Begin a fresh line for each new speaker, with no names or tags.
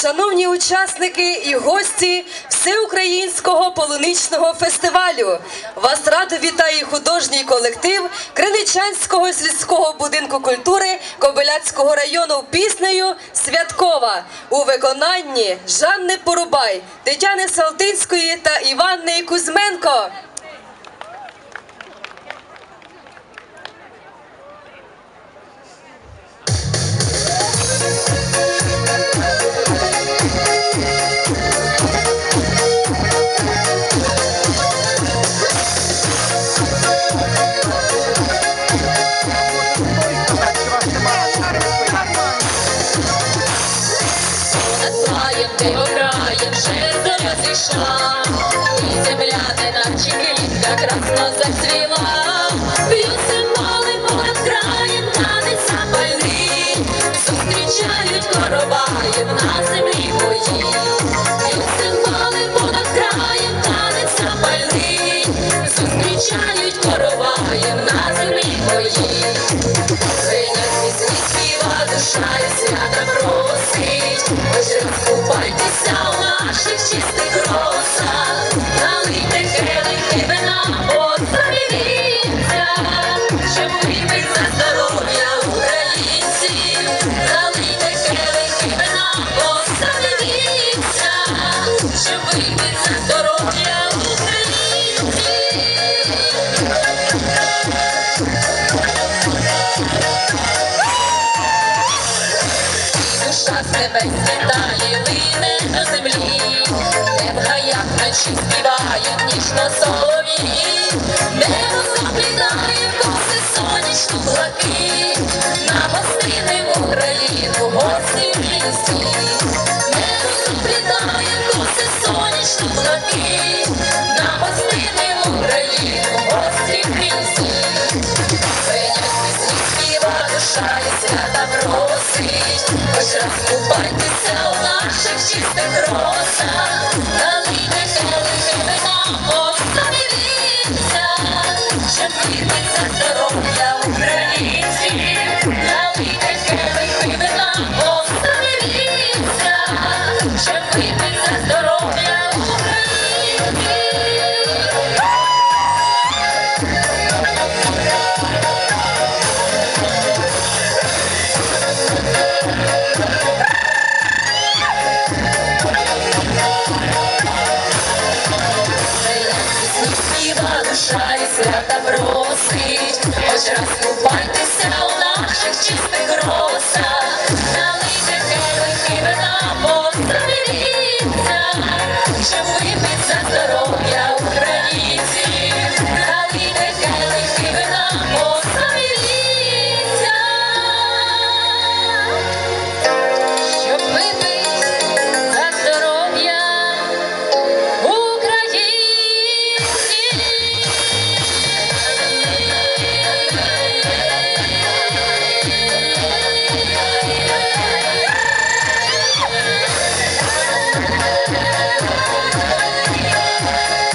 Шановні учасники і гості всеукраїнського полуничного фестивалю, вас радо вітає художній колектив Криничанського сільського будинку культури Кобиляцького району піснею Святкова у виконанні Жанни Порубай, Тетяни Салтинської та Іванни Кузьменко.
Зоря і земля наче квітка красно зацвіла. Б'ють символи понад краєм, танець запальний, зустрічають короваєм на землі бої. Краєм, танець запальний, зустрічають короваєм на землі бої. Синять пісні співа, душа і свята просить. У наших чистих душа з небес світає, лине до землі, в гаях вночі співають ніжно солов'ї, небо заплітає коси сонячну блаки, на гостини в Україну, гості в лісі, співа, добро просить, хоч раз купайтеся у наших чистих росах, Розрахуватися у наших чистих росах, налийте келихи вина, поздраві віта, щоб випити за здоров'я.